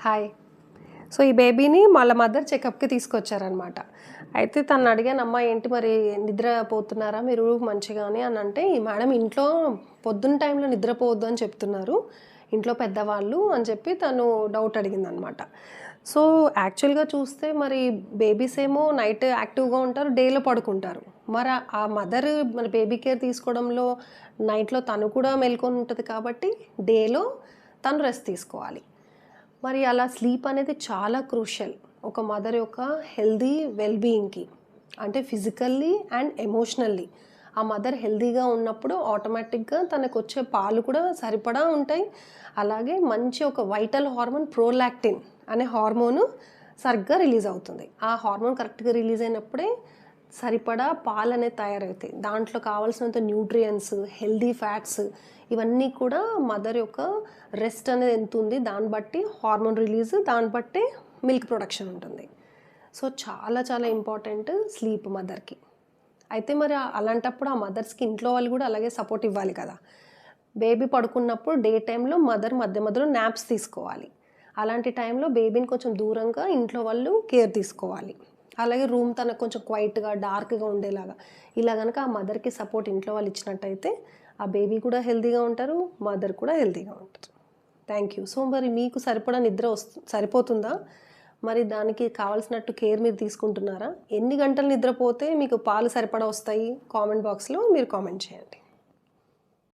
Hi so ఈ బేబీని వాళ్ళ మదర్ చెకప్కి తీసుకొచ్చారనమాట అయితే తను అడిగాను అమ్మ ఏంటి మరి? నిద్రపోతున్నారా మీరు మంచిగానే? అని అంటే "ఈ మేడం ఇంట్లో పొద్దున్న టైంలో నిద్రపోవద్దు అని చెప్తున్నారు. ఇంట్లో పెద్దవాళ్ళు అని చెప్పి తను డౌట్ అడిగిందనమాట సో యాక్చువల్గా చూస్తే మరి బేబీస్ ఏమో నైట్ యాక్టివ్గా ఉంటారు డేలో పడుకుంటారు. మరి ఆ- మదర్ మన బేబీ కేర్ తీసుకోవడంలో నైట్లో తను కూడా మేల్కొని ఉంటుంది కాబట్టి డేలో తను రెస్ట్ తీసుకోవాలి. మరి అలా స్లీప్ అనేది చాలా క్రూషియల్. ఒక మదర్ యొక్క హెల్దీ వెల్బీయింగ్కి అంటే ఫిజికల్లీ అండ్ ఎమోషనల్లీ. ఆ మదర్ హెల్దీగా ఉన్నప్పుడు ఆటోమేటిక్గా తనకు వచ్చే పాలు కూడా సరిపడా ఉంటాయి. అలాగే మంచి ఒక వైటల్ హార్మోన్ ప్రోలాక్టిన్ అనే హార్మోను సరిగ్గా రిలీజ్ అవుతుంది. ఆ హార్మోన్ కరెక్ట్గా రిలీజ్ అయినప్పుడే సరిపడా పాలు అనేది తయారవుతాయి. దాంట్లో కావాల్సినంత న్యూట్రియంట్స్ హెల్దీ ఫ్యాట్స్ ఇవన్నీ కూడా మదర్ యొక్క రెస్ట్ అనేది ఎంత ఉంది దాన్ని బట్టి హార్మోన్ రిలీజ్ దాన్ని బట్టి మిల్క్ ప్రొడక్షన్ ఉంటుంది. సో చాలా చాలా ఇంపార్టెంట్ స్లీప్ మదర్కి. అయితే మరి అలాంటప్పుడు ఆ మదర్స్కి ఇంట్లో వాళ్ళు కూడా అలాగే సపోర్ట్ ఇవ్వాలి కదా. బేబీ పడుకున్నప్పుడు డే టైంలో మదర్ మధ్య మధ్యలో నాప్స్ తీసుకోవాలి. అలాంటి టైంలో బేబీని కొంచెం దూరంగా ఇంట్లో వాళ్ళు కేర్ తీసుకోవాలి. అలాగే రూమ్ తనకు కొంచెం క్వైట్గా డార్క్గా ఉండేలాగా. ఇలా కనుక ఆ మదర్కి సపోర్ట్ ఇంట్లో వాళ్ళు ఇచ్చినట్టయితే ఆ బేబీ కూడా హెల్తీగా ఉంటారు మదర్ కూడా హెల్తీగా ఉంటారు. థ్యాంక్ యూ సో మరి మీకు సరిపడా నిద్ర వస్తు సరిపోతుందా? మరి దానికి కావాల్సినట్టు కేర్ మీరు తీసుకుంటున్నారా? ఎన్ని గంటలు నిద్రపోతే మీకు పాలు సరిపడా వస్తాయి? కామెంట్ బాక్స్లో మీరు కామెంట్ చేయండి.